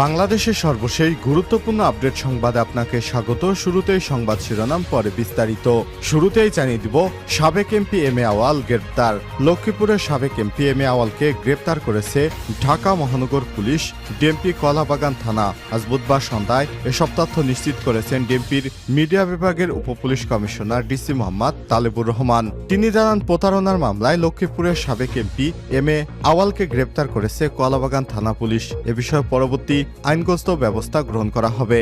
বাংলাদেশের সর্বশেষ গুরুত্বপূর্ণ আপডেট সংবাদে আপনাকে স্বাগত। শুরুতেই সংবাদ শিরোনাম, পরে বিস্তারিত। শুরুতেই জানিয়ে দিব, সাবেক এমপি এম এ আওয়াল গ্রেপ্তার। লক্ষ্মীপুরের সাবেক এমপি এম এ আওয়ালকে গ্রেপ্তার করেছে ঢাকা মহানগর পুলিশ, ডিএমপি কলাবাগান থানা। আজ বুধবার সন্ধ্যায় এসব তথ্য নিশ্চিত করেছেন ডিএমপির মিডিয়া বিভাগের উপপুলিশ কমিশনার ডিসি মোহাম্মদ তালেবুর রহমান। তিনি জানান, প্রতারণার মামলায় লক্ষ্মীপুরের সাবেক এমপি এম এ আওয়ালকে গ্রেপ্তার করেছে কলাবাগান থানা পুলিশ। এ বিষয়ে পরবর্তী আইনগ্রস্ত ব্যবস্থা গ্রহণ করা হবে।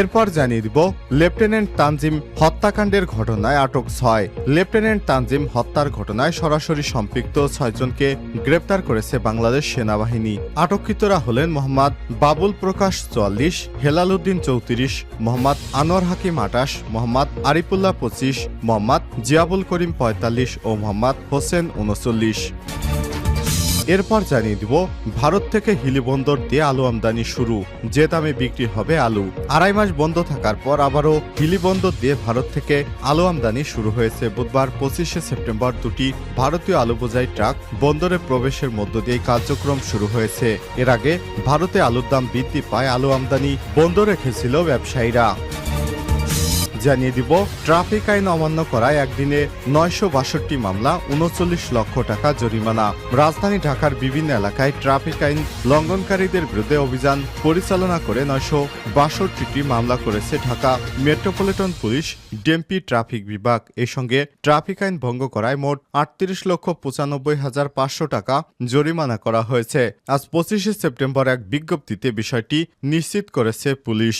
এরপর জানিয়ে দিব, লেফটেন্যান্ট তানজিম হত্যাকাণ্ডের ঘটনায় আটক ছয়। লেফটেন্যান্ট তানজিম হত্যার ঘটনায় সরাসরি সম্পৃক্ত ছয়জনকে গ্রেপ্তার করেছে বাংলাদেশ সেনাবাহিনী। আটককৃতরা হলেন মোহাম্মদ বাবুল প্রকাশ চুয়াল্লিশ হেলাল উদ্দিন চৌত্রিশ, মোহাম্মদ আনোয়ার হাকিম আটাশ, মোহাম্মদ আরিফুল্লাহ পঁচিশ, মোহাম্মদ জিয়াবুল করিম পঁয়তাল্লিশ ও মোহাম্মদ হোসেন উনচল্লিশ এরপর জানিয়ে দিব, ভারত থেকে হিলি বন্দর দিয়ে আলু আমদানি শুরু যে দামে বিক্রি হবে আলু। আড়াই মাস বন্ধ থাকার পর আবারও হিলি বন্দর দিয়ে ভারত থেকে আলু আমদানি শুরু হয়েছে বুধবার পঁচিশে সেপ্টেম্বর দুটি ভারতীয় আলু বোঝাই ট্রাক বন্দরে প্রবেশের মধ্য দিয়ে কার্যক্রম শুরু হয়েছে। এর আগে ভারতে আলুর দাম বৃদ্ধি পায় আলু আমদানি বন্ধ রেখেছিল ব্যবসায়ীরা। জানিয়ে দিব, ট্রাফিক আইন অমান্য করায় একদিনে নয়শো বাষট্টি মামলা, উনচল্লিশ লক্ষ টাকা জরিমানা। রাজধানী ঢাকার বিভিন্ন এলাকায় ট্রাফিক আইন লঙ্ঘনকারীদের বিরুদ্ধে অভিযান পরিচালনা করে নয়শো বাষট্টিটি মামলা করেছে Dhaka metropolitan police DMP traffic বিভাগ। এর সঙ্গে ট্রাফিক আইন ভঙ্গ করায় মোট আটত্রিশ লক্ষ পঁচানব্বই হাজার পাঁচশো টাকা জরিমানা করা হয়েছে। আজ পঁচিশে সেপ্টেম্বর এক বিজ্ঞপ্তিতে বিষয়টি নিশ্চিত করেছে পুলিশ।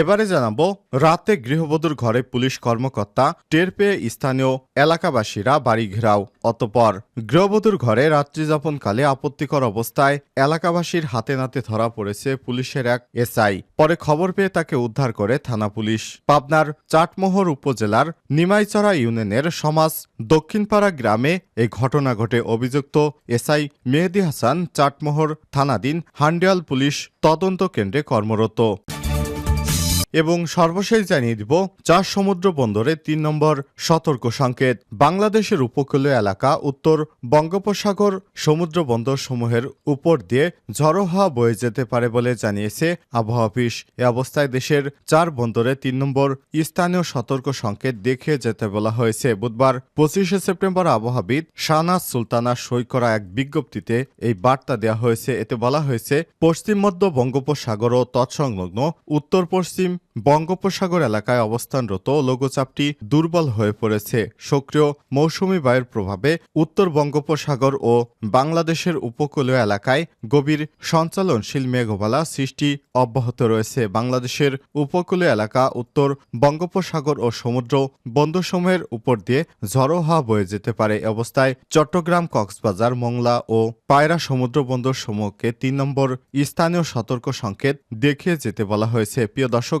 এবারে জানাব, রাতে গৃহবধূর ঘরে পুলিশ কর্মকর্তা টের পেয়ে স্থানীয় এলাকাবাসীরা বাড়ি ঘেরাও। অতপর গৃহবধূর ঘরে রাত্রিযাপনকালে আপত্তিকর অবস্থায় এলাকাবাসীর হাতে নাতে ধরা পড়েছে পুলিশের এক এসআই। পরে খবর পেয়ে তাকে উদ্ধার করে থানা পুলিশ। পাবনার চাটমোহর উপজেলার নিমাইচড়া ইউনিয়নের সমাজ দক্ষিণপাড়া গ্রামে এই ঘটনা ঘটে। অভিযুক্ত এসআই মেহেদি হাসান চাটমোহর থানাধীন হান্ডিয়াল পুলিশ তদন্ত কেন্দ্রে কর্মরত। এবং সর্বশেষ জানিয়ে দিব চার সমুদ্র বন্দরে তিন নম্বর সতর্ক সংকেত। বাংলাদেশের উপকূলীয় এলাকা উত্তর বঙ্গোপসাগর সমুদ্র বন্দর সমূহের উপর দিয়ে ঝড়ো হাওয়া বয়ে যেতে পারে বলে জানিয়েছে আবহাওয়া অফিস। এ অবস্থায় দেশের চার বন্দরে তিন নম্বর স্থানীয় সতর্ক সংকেত দেখিয়ে যেতে বলা হয়েছে। বুধবার পঁচিশে সেপ্টেম্বর আবহাওয়াবিদ শাহনাজ সুলতানা সই করা এক বিজ্ঞপ্তিতে এই বার্তা দেওয়া হয়েছে। এতে বলা হয়েছে, পশ্চিম মধ্য বঙ্গোপসাগর ও তৎসংলগ্ন উত্তর পশ্চিম বঙ্গোপসাগর এলাকায় অবস্থানরত লঘুচাপটি দুর্বল হয়ে পড়েছে। সক্রিয় মৌসুমী বায়ুর প্রভাবে উত্তর বঙ্গোপসাগর ও বাংলাদেশের উপকূলীয় এলাকায় গভীর সঞ্চালনশীল মেঘমালা সৃষ্টি অব্যাহত রয়েছে। বাংলাদেশের উপকূলীয় এলাকা উত্তর বঙ্গোপসাগর ও সমুদ্র বন্দরসমূহের উপর দিয়ে ঝড়ো হাওয়া বয়ে যেতে পারে। অবস্থায় চট্টগ্রাম, কক্সবাজার, মংলা ও পায়রা সমুদ্র বন্দর সমূহকে তিন নম্বর স্থানীয় সতর্ক সংকেত দেখিয়ে যেতে বলা হয়েছে। প্রিয় দর্শক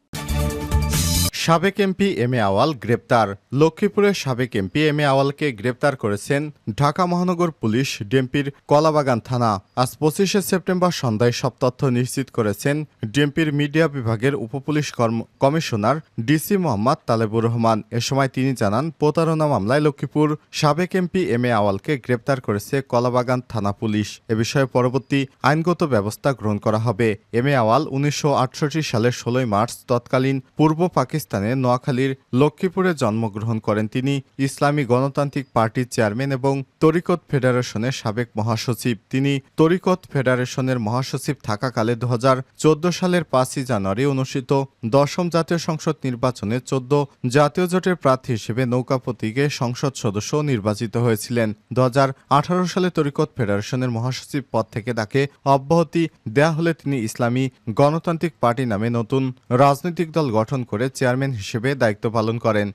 সাবেক এমপি এম এ আওয়াল গ্রেপ্তার। লক্ষ্মীপুরের সাবেক এমপি এম এ আওয়ালকে গ্রেপ্তার করেছেন ঢাকা মহানগর পুলিশ ডিএমপির কলাবাগান থানা। আজ পঁচিশে সেপ্টেম্বর সন্ধ্যায় সব তথ্য নিশ্চিত করেছেন ডিএমপির মিডিয়া বিভাগের উপপুলিশ কর্ম- কমিশনার ডিসি মোহাম্মদ তালেবুর রহমান। এ সময় তিনি জানান, প্রতারণা মামলায় লক্ষ্মীপুর সাবেক এমপি এম এ আওয়ালকে গ্রেপ্তার করেছে কলাবাগান থানা পুলিশ। এ বিষয়ে পরবর্তী আইনগত ব্যবস্থা গ্রহণ করা হবে। এম এ আওয়াল উনিশশো আটষট্টি সালের ষোলোই মার্চ তৎকালীন পূর্ব পাকিস্তানের নোয়াখালীর লক্ষ্মীপুরে জন্মগ্রহণ করেন তিনি ইসলামী গণতান্ত্রিক পার্টির চেয়ারম্যান এবং তরিকত ফেডারেশনের সাবেক মহাসচিব। তিনি তরিকত ফেডারেশনের মহাসচিব থাকাকালে দু হাজার চোদ্দ সালের পাঁচই জানুয়ারি অনুষ্ঠিত দশম জাতীয় সংসদ নির্বাচনে চোদ্দ জাতীয় জোটের প্রার্থী হিসেবে নৌকা প্রতীকে সংসদ সদস্য নির্বাচিত হয়েছিলেন। দু হাজার আঠারো সালে তরিকত ফেডারেশনের মহাসচিব পদ থেকে তাকে অব্যাহতি দেয়া হলে তিনি ইসলামী গণতান্ত্রিক পার্টি নামে নতুন রাজনৈতিক দল গঠন করে চেয়ারম্যান হিসেবে দায়িত্ব পালন করেন।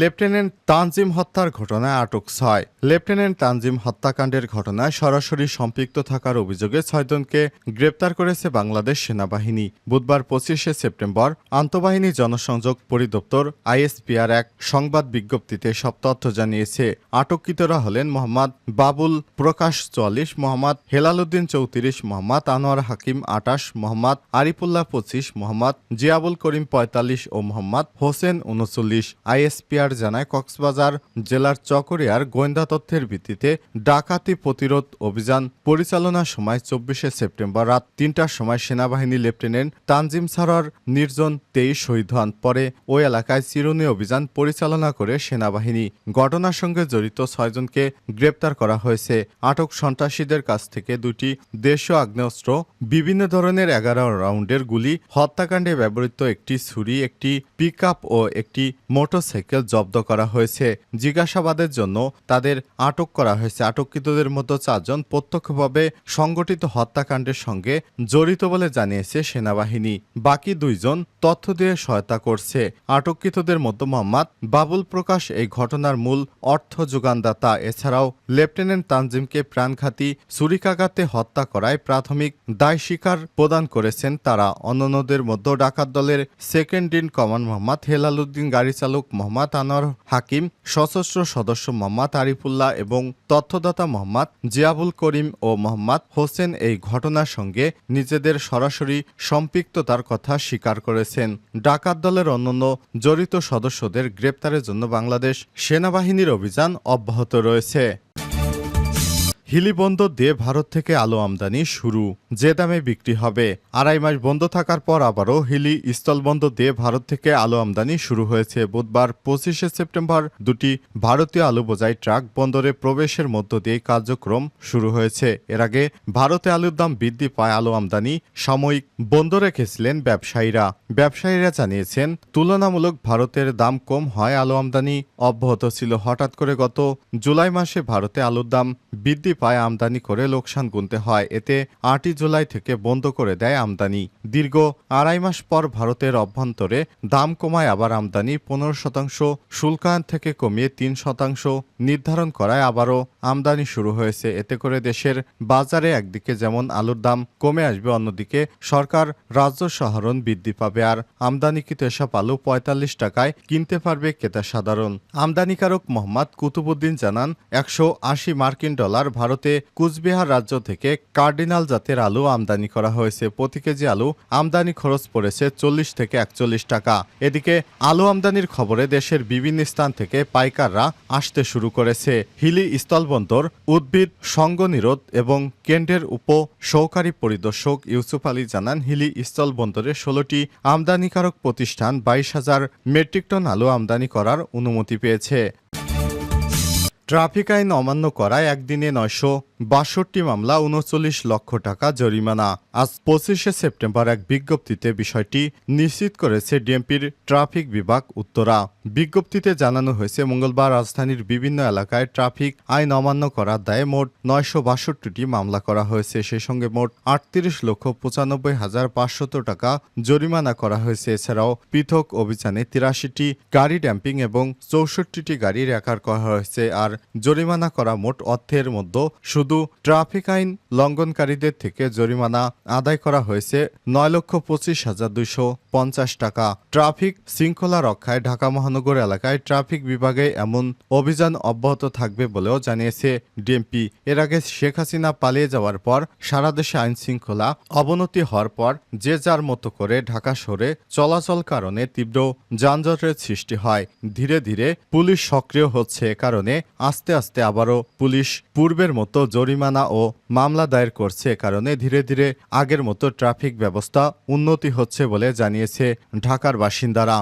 লেফটেন্যান্ট তানজিম হত্যার ঘটনায় আটক ছয়। লেফটেন্যান্ট তানজিম হত্যাকাণ্ডের ঘটনায় সরাসরি সম্পৃক্ত থাকার অভিযোগে ছয়জনকে গ্রেপ্তার করেছে বাংলাদেশ সেনাবাহিনী। বুধবার পঁচিশে সেপ্টেম্বর আন্তঃবাহিনী জনসংযোগ পরিদপ্তর আইএসপিআর এক সংবাদ বিজ্ঞপ্তিতে সব তথ্য জানিয়েছে। আটককৃতরা হলেন মোহাম্মদ বাবুল প্রকাশ চুয়াল্লিশ, মোহাম্মদ হেলালুদ্দিন চৌত্রিশ, মোহাম্মদ আনোয়ার হাকিম আটাশ, মোহাম্মদ আরিফুল্লাহ পঁচিশ, মোহাম্মদ জিয়াবুল করিম পঁয়তাল্লিশ ও মোহাম্মদ হোসেন উনচল্লিশ। আইএসপিআর জানায়, কক্সবাজার জেলার চকরিয়ার গোয়েন্দা তথ্যের ভিত্তিতে ডাকাতি প্রতিরোধ অভিযান পরিচালনার সময় চব্বিশে সেপ্টেম্বর রাত তিনটার সময় সেনাবাহিনী লেফটেন্যান্ট তানজিম সারর নির্জন তেইশ শহীদ হন। পরে ওই এলাকায় চিরুনি অভিযান পরিচালনা করে সেনাবাহিনী। ঘটনার সঙ্গে জড়িত ছয়জনকে গ্রেপ্তার করা হয়েছে। আটক সন্ত্রাসীদের কাছ থেকে দুটি দেশীয় আগ্নেয়াস্ত্র, বিভিন্ন ধরনের এগারো রাউন্ডের গুলি, হত্যাকাণ্ডে ব্যবহৃত একটি ছুরি, একটি পিক ও একটি মোটরসাইকেল জব্দ করা হয়েছে। জিজ্ঞাসাবাদের জন্য তাদের আটক করা হয়েছে। আটককৃতদের মধ্যে চারজন প্রত্যক্ষভাবে সংগঠিত হত্যাকাণ্ডের সঙ্গে জড়িত বলে জানিয়েছে সেনাবাহিনী। বাকি দুইজন তথ্য দিয়ে সহায়তা করছে। আটককৃতদের মধ্যে মোহাম্মদ বাবুল প্রকাশ এই ঘটনার মূল অর্থ যোগানদাতা। এছাড়াও লেফটেন্যান্ট তানজিমকে প্রাণঘাতী ছুরিকাঘাতে হত্যা করায় প্রাথমিক দায় স্বীকার প্রদান করেছেন তারা। অন্যান্যদের মধ্যে ডাকাত দলের সেকেন্ড ইন কমান মোহাম্মদ হেলালুদ্দিন গাড়ি চালক মোহাম্মদ আনোয়ার হাকিম, সশস্ত্র সদস্য মোহাম্মদ আরিফুল্লাহ এবং তথ্যদাতা মোহাম্মদ জিয়াবুল করিম ও মোহাম্মদ হোসেন এই ঘটনার সঙ্গে নিজেদের সরাসরি সম্পৃক্ততার কথা স্বীকার করেছেন। ডাকাত দলের অন্যান্য জড়িত সদস্যদের গ্রেপ্তারের জন্য বাংলাদেশ সেনাবাহিনীর অভিযান অব্যাহত রয়েছে। হিলি বন্দর দিয়ে ভারত থেকে আলু আমদানি শুরু, যে দামে বিক্রি হবে। আড়াই মাস বন্ধ থাকার পর আবারও হিলি স্থলবন্দর দিয়ে ভারত থেকে আলু আমদানি শুরু হয়েছে। বুধবার পঁচিশে সেপ্টেম্বর দুটি ভারতীয় আলু বোঝাই ট্রাক বন্দরে প্রবেশের মধ্য দিয়ে কার্যক্রম শুরু হয়েছে। এর আগে ভারতে আলুর দাম বৃদ্ধি পায় আলু আমদানি, সাময়িক বন্ধ রেখেছিলেন ব্যবসায়ীরা। ব্যবসায়ীরা জানিয়েছেন, তুলনামূলক ভারতের দাম কম হয় আলু আমদানি। অব্যাহত ছিল হঠাৎ করে গত জুলাই মাসে ভারতে আলুর দাম বৃদ্ধি পায় আমদানি করে লোকসান গুনতে হয়। এতে আটই জুলাই থেকে বন্ধ করে দেয় আমদানি। দীর্ঘ আড়াই মাস পর ভারতের অভ্যন্তরে দাম কমায় আবার আমদানি। পনেরো শতাংশ শুল্কায়ন থেকে কমিয়ে তিন শতাংশ নির্ধারণ করায় আবারও আমদানি শুরু হয়েছে। এতে করে দেশের বাজারে একদিকে যেমন আলুর দাম কমে আসবে, অন্যদিকে সরকার রাজ্য সহারণ বৃদ্ধি পাবে। আর আমদানিকৃত এসব আলু পঁয়তাল্লিশ টাকায় কিনতে পারবে ক্রেতা সাধারণ। আমদানিকারক মোহাম্মদ কুতুবুদ্দিন জানান, একশো আশি মার্কিন ডলার ভারতে কুচবিহার রাজ্য থেকে কার্ডিনাল জাতের আলু আমদানি করা হয়েছে। প্রতি কেজি আলু আমদানি খরচ পড়েছে চল্লিশ থেকে একচল্লিশ টাকা। এদিকে আলু আমদানির খবরে দেশের বিভিন্ন স্থান থেকে পাইকাররা আসতে শুরু করেছে। হিলি স্থলবন্দর, উদ্ভিদ, সঙ্গ নিরোধ এবং কেন্দ্রের উপ সহকারী পরিদর্শক ইউসুফ আলী জানান, হিলি স্থলবন্দরে ষোলোটি আমদানিকারক প্রতিষ্ঠান বাইশ হাজার মেট্রিক টন আলু আমদানি করার অনুমতি পেয়েছে। ট্রাফিক আইন অমান্য করায় একদিনে নয়শো বাষট্টি মামলা, উনচল্লিশ লক্ষ টাকা জরিমানা। আজ পঁচিশে সেপ্টেম্বর এক বিজ্ঞপ্তিতে বিষয়টি নিশ্চিত করেছে ডিএমপির ট্রাফিক বিভাগ উত্তরা। বিজ্ঞপ্তিতে জানানো হয়েছে, মঙ্গলবার রাজধানীর বিভিন্ন এলাকায় ট্রাফিক আইন অমান্য করার দায়ে মোট নয়শো বাষট্টিটি মামলা করা হয়েছে। সেই সঙ্গে মোট আটত্রিশ লক্ষ পঁচানব্বই হাজার পাঁচশত টাকা জরিমানা করা হয়েছে। এছাড়াও পৃথক অভিযানে তিরাশিটি গাড়ি ড্যাম্পিং এবং চৌষট্টিটি গাড়ি রেকার করা হয়েছে। আর জরিমানা করা মোট অর্থের মধ্যে শুধু ট্রাফিক আইন লঙ্ঘনকারীদের থেকে জরিমানা আদায় করা হয়েছে নয় লক্ষ পঁচিশ হাজার দুইশো পঞ্চাশ টাকা। ট্রাফিক শৃঙ্খলা রক্ষায় ঢাকা মহানগর এলাকায় ট্রাফিক বিভাগে এমন অভিযান অব্যাহত থাকবে বলেও জানিয়েছে ডিএমপি। এর আগে শেখ হাসিনা পালিয়ে যাওয়ার পর সারা দেশে আইন শৃঙ্খলা অবনতি হওয়ার পর যে যার মতো করে ঢাকা শহরে চলাচল কারণে তীব্র যানজটের সৃষ্টি হয়। ধীরে ধীরে পুলিশ সক্রিয় হচ্ছে এ কারণে আস্তে আস্তে আবারও পুলিশ পূর্বের মতো জরিমানা ও মামলা দায়ের করছে কারণে ধীরে ধীরে আগের মতো ট্রাফিক ব্যবস্থা উন্নতি হচ্ছে বলে জানিয়েছে ঢাকার বাসিন্দারা।